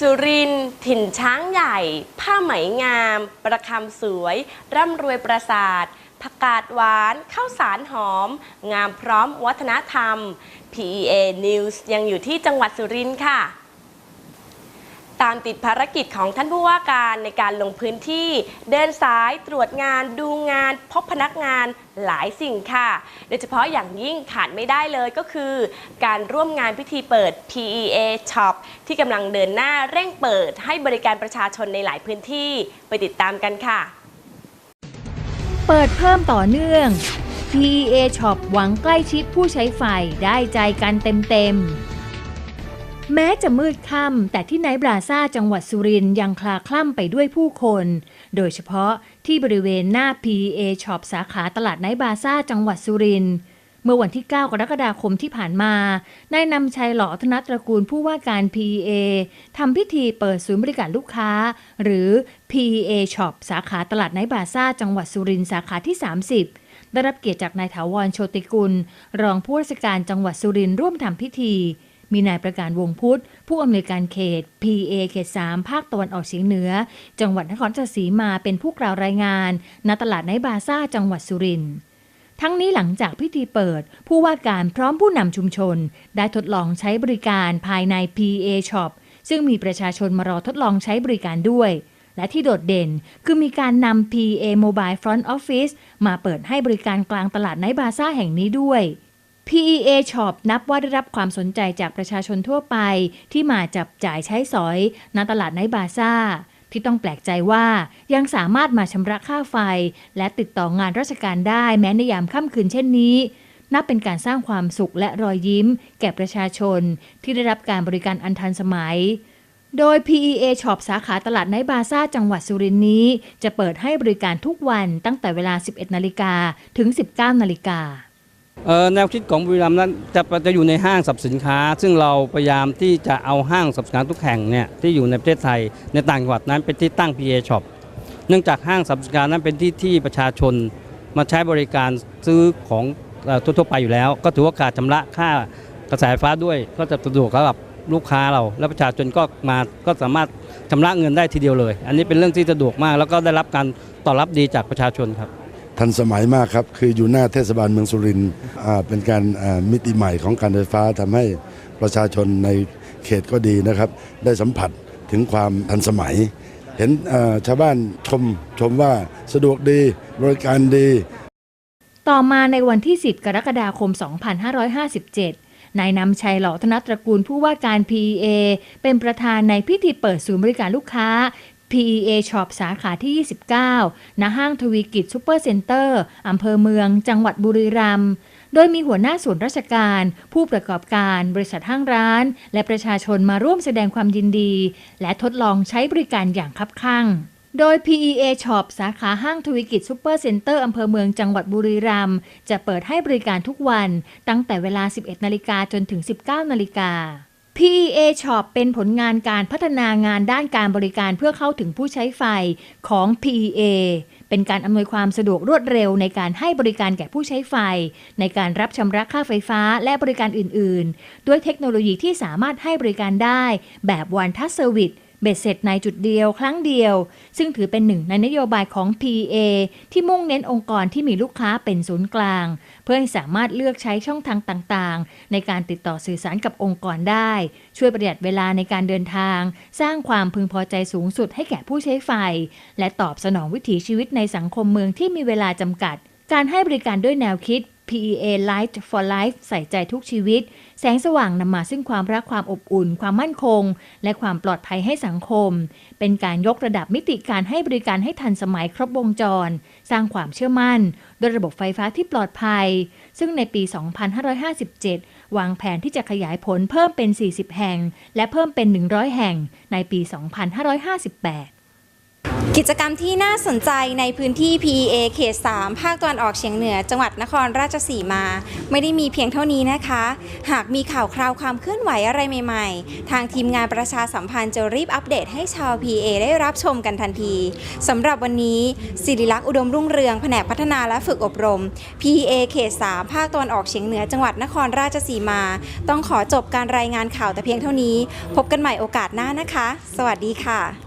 สุรินถิ่นช้างใหญ่ ผ้าไหมงาม ประคำสวย ร่ำรวยประสาทผักกาดหวานข้าวสารหอม งามพร้อมวัฒนธรรม PEA News ยังอยู่ที่จังหวัดสุรินทร์ค่ะ ตามติดภารกิจของท่านผู้ว่าการในการลงพื้นที่ เดินสายตรวจงานดูงาน พบพนักงานหลายสิ่งค่ะ โดยเฉพาะอย่างยิ่งขาดไม่ได้เลยก็คือ การร่วมงานพิธีเปิด PEA Shop ที่กำลังเดินหน้าเร่งเปิดให้บริการประชาชนในหลายพื้นที่ไปติดตามกันค่ะ เปิดเพิ่มต่อเนื่อง PEA Shop หวังใกล้ชิดผู้ใช้ไฟได้ใจกันเต็มๆ แม้จะมืดค่ำแต่ที่ไนบราซาจังหวัดสุรินยังคลาคล่ำไปด้วยผู้คน โดยเฉพาะที่บริเวณหน้า PEA Shop สาขาตลาดไนบราซาจังหวัดสุรินเมื่อวันที่ 9 กรกฎาคมที่ผ่านมา นายนำชัยหล่อธนตระกูลผู้ว่าการ PEA ทำพิธีเปิดศูนย์บริการลูกค้า หรือ PEA Shop สาขาตลาดไนบราซ่าจังหวัดสุรินทร์สาขาที่ 30 ได้รับเกียรติจากนายถาวรโชติกุล รองผู้ราชการจังหวัดสุรินทร์ร่วมทำพิธี มีนายประการวงพุทธ ผู้อำนวยการเขต PA เขต 3 ภาคตะวันออกเฉียงเหนือ จังหวัดนครราชสีมาเป็นผู้กล่าวรายงานณตลาดไนบาซ่าจังหวัดสุรินทร์ทั้งนี้หลังจากพิธีเปิด ผู้ว่าการพร้อมผู้นำชุมชน ได้ทดลองใช้บริการภายใน PA Shop ซึ่งมีประชาชนมารอทดลองใช้บริการด้วย และที่โดดเด่นคือมีการนำ PA Mobile Front Office มาเปิดให้บริการกลางตลาดไนบาซ่าแห่งนี้ด้วย PEA Shop นับว่าได้รับความสนใจจากประชาชนทั่วไป ที่มาจับจ่ายใช้สอยณตลาดไนบาซ่า ที่ต้องแปลกใจว่ายังสามารถมาชำระค่าไฟ และติดต่องานราชการได้แม้ในยามค่ำคืนเช่นนี้นับเป็นการสร้างความสุขและรอยยิ้ม แก่ประชาชน ที่ได้รับการบริการอันทันสมัย โดย PEA Shop สาขาตลาดไนบาซ่าจังหวัดสุรินทร์นี้ จะเปิดให้บริการทุกวันตั้งแต่เวลา 11 นาฬิกาถึง 19 นาฬิกา แนวคิดของบุรีรัมย์นั้นจะจะอยู่ในห้างสรรพสินค้า ซึ่งเราพยายามที่จะเอาห้างสรรพสินค้าทุกแห่งเนี่ยที่อยู่ในประเทศไทยในต่างจังหวัดนั้นเป็นที่ตั้ง PA Shop เนื่องจากห้างสรรพสินค้านั้นเป็นที่ที่ประชาชนมาใช้บริการซื้อของอทั่วๆไปอยู่แล้ว ก็ถือว่าการชำระค่ากระแสไฟฟ้าด้วยก็จะสะดวกสำหรับลูกค้าเรา และประชาชนก็มาก็สามารถชำระเงินได้ทีเดียวเลย อันนี้เป็นเรื่องที่สะดวกมาก แล้วก็ได้รับการตอบรับดีจากประชาชนครับ ทันสมัยมากครับ คืออยู่หน้าเทศบาลเมืองสุรินทร์เป็นการมิติใหม่ของการไฟฟ้าทำให้ประชาชนในเขตก็ดีนะครับ ได้สัมผัสถึงความทันสมัย เห็นชาวบ้านชมชมว่าสะดวกดีบริการดี ต่อมาในวันที่ 10 กรกฎาคม 2557นายนำชัยหล่อธนตระกูลผู้ว่าการ PEA เป็นประธานในพิธีเปิดศูนย์บริการลูกค้า PEA Shop สาขาที่ 29 ณ ห้างทวีกิจซูเปอร์เซ็นเตอร์ อำเภอเมือง จังหวัดบุรีรัมย์ โดยมีหัวหน้าส่วนราชการ ผู้ประกอบการ บริษัทห้างร้าน และประชาชนมาร่วมแสดงความยินดี และทดลองใช้บริการอย่างคับคั่งโดย PEA Shop สาขาห้างทวีกิจซูเปอร์เซ็นเตอร์อำเภอเมืองจังหวัดบุรีรัมย์จะเปิดให้บริการทุกวัน ตั้งแต่เวลา 11 นาฬิกาจนถึง 19 นาฬิกา PEA Shop เป็นผลงานการพัฒนางานด้านการบริการเพื่อเข้าถึงผู้ใช้ไฟของ PEA เป็นการอำนวยความสะดวกรวดเร็วในการให้บริการแก่ผู้ใช้ไฟ ในการรับชำระค่าไฟฟ้าและบริการอื่น ๆ ด้วยเทคโนโลยีที่สามารถให้บริการได้แบบวันทั c เซอร์วิส เบ็ดเสร็จในจุดเดียวครั้งเดียว ซึ่งถือเป็นหนึ่งในนโยบายของ PA ที่มุ่งเน้นองค์กรที่มีลูกค้าเป็นศูนย์กลาง เพื่อให้สามารถเลือกใช้ช่องทางต่างๆ ในการติดต่อสื่อสารกับองค์กรได้ ช่วยประหยัดเวลาในการเดินทาง สร้างความพึงพอใจสูงสุดให้แก่ผู้ใช้ไฟ และตอบสนองวิถีชีวิตในสังคมเมืองที่มีเวลาจำกัด การให้บริการด้วยแนวคิด PEA Light for Life ใส่ใจทุกชีวิต แสงสว่างนำมาซึ่งความรักความอบอุ่น ความมั่นคง และความปลอดภัยให้สังคม เป็นการยกระดับมิติการให้บริการให้ทันสมัยครบวงจร สร้างความเชื่อมั่นด้วยระบบไฟฟ้าที่ปลอดภัย ซึ่งในปี 2557 วางแผนที่จะขยายผลเพิ่มเป็น 40 แห่ง และเพิ่มเป็น 100 แห่งในปี 2558 กิจกรรมที่น่าสนใจในพื้นที่ PEA เขต 3 ภาคตะวันออกเฉียงเหนือ จังหวัดนครราชสีมา ไม่ได้มีเพียงเท่านี้นะคะ หากมีข่าวคราวความเคลื่อนไหวอะไรใหม่ ๆ ทางทีมงานประชาสัมพันธ์จะรีบอัปเดตให้ชาว PEA ได้รับชมกันทันทีสำหรับวันนี้สิริลักษณ์อุดมรุ่งเรืองแผนกพัฒนาและฝึกอบรม PEA เขต 3 ภาคตะวันออกเฉียงเหนือ จังหวัดนครราชสีมา ต้องขอจบการรายงานข่าวแต่เพียงเท่านี้ พบกันใหม่โอกาสหน้านะคะ สวัสดีค่ะ